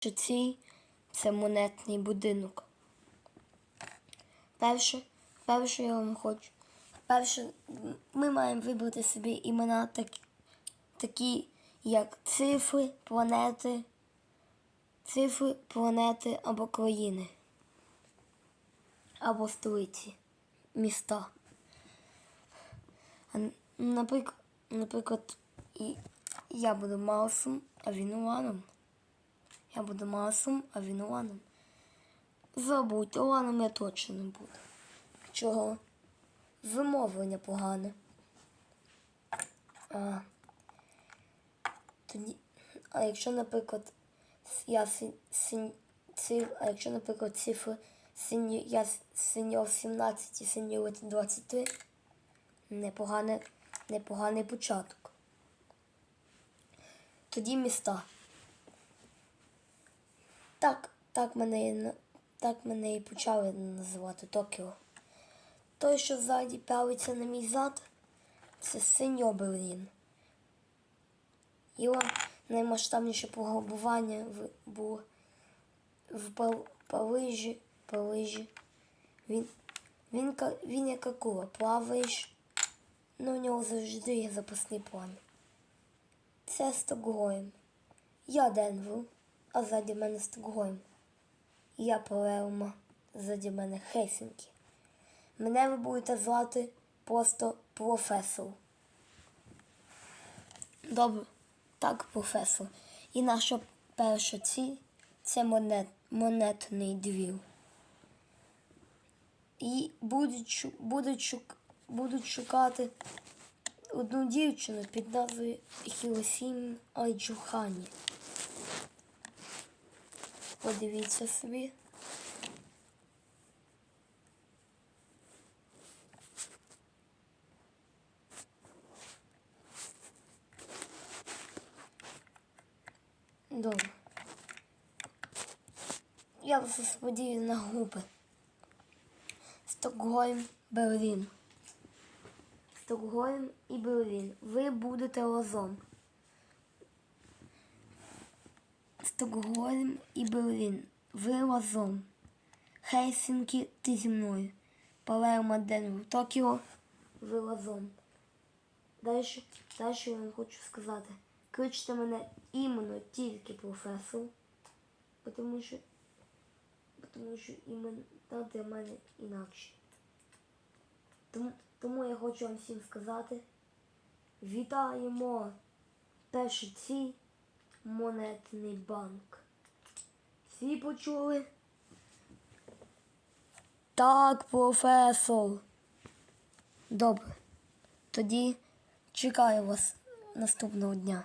що цей це монетний будинок. Перше, перше я вам хочу. Перше, ми маємо вибрати собі імена так, такі, як цифри, планети, цифри, планети або країни, або столиці, міста. Наприклад, наприклад, я буду Маусом, а він Уланом. Я буду Маусом, а він Уланом. Забудь, Уланом я точно не буду. Чого? Вимовлення погане. А, тоді, а якщо, наприклад, я син, а якщо, наприклад, цифри синьо, я с- сеньор 17 і сеньор 23, непогане, непоганий початок. Тоді міста. Так, так мене, так мене і почали називати Токіо. Той, що ззаді пялиться на мій зад, це синьо Берлін. Його наймасштабніше пограбування було в Парижі. Парижі. Він, він, він як акула, плаваєш, але в нього завжди є запасний план. Це Стокгольм. Я Денвер, а ззаді мене Стокгольм. Я Палермо, ззаді мене Хельсінкі. Мене ви будете звати просто професор. Добре, так, професор. І наша перша ціль це монет, монетний двір. І будуть шукати одну дівчину під назвою Хіросім Айджухані. Подивіться собі. Добре. Я вас сподію на групи. Стокгольм, Берлін. Стокгольм і Берлін. Ви будете разом. Стокгольм і Берлін. Ви разом. Хельсінкі, ти зі мною. Палермо, Денвер, Токіо. Ви разом. Далі, далі я вам хочу сказати. Кличте мене іменно тільки професор, тому що, тому що імена для мене інакші. Тому, тому я хочу вам всім сказати. Вітаємо! Перший цій монетний банк. Всі почули? Так, професор. Добре. Тоді чекаю вас наступного дня.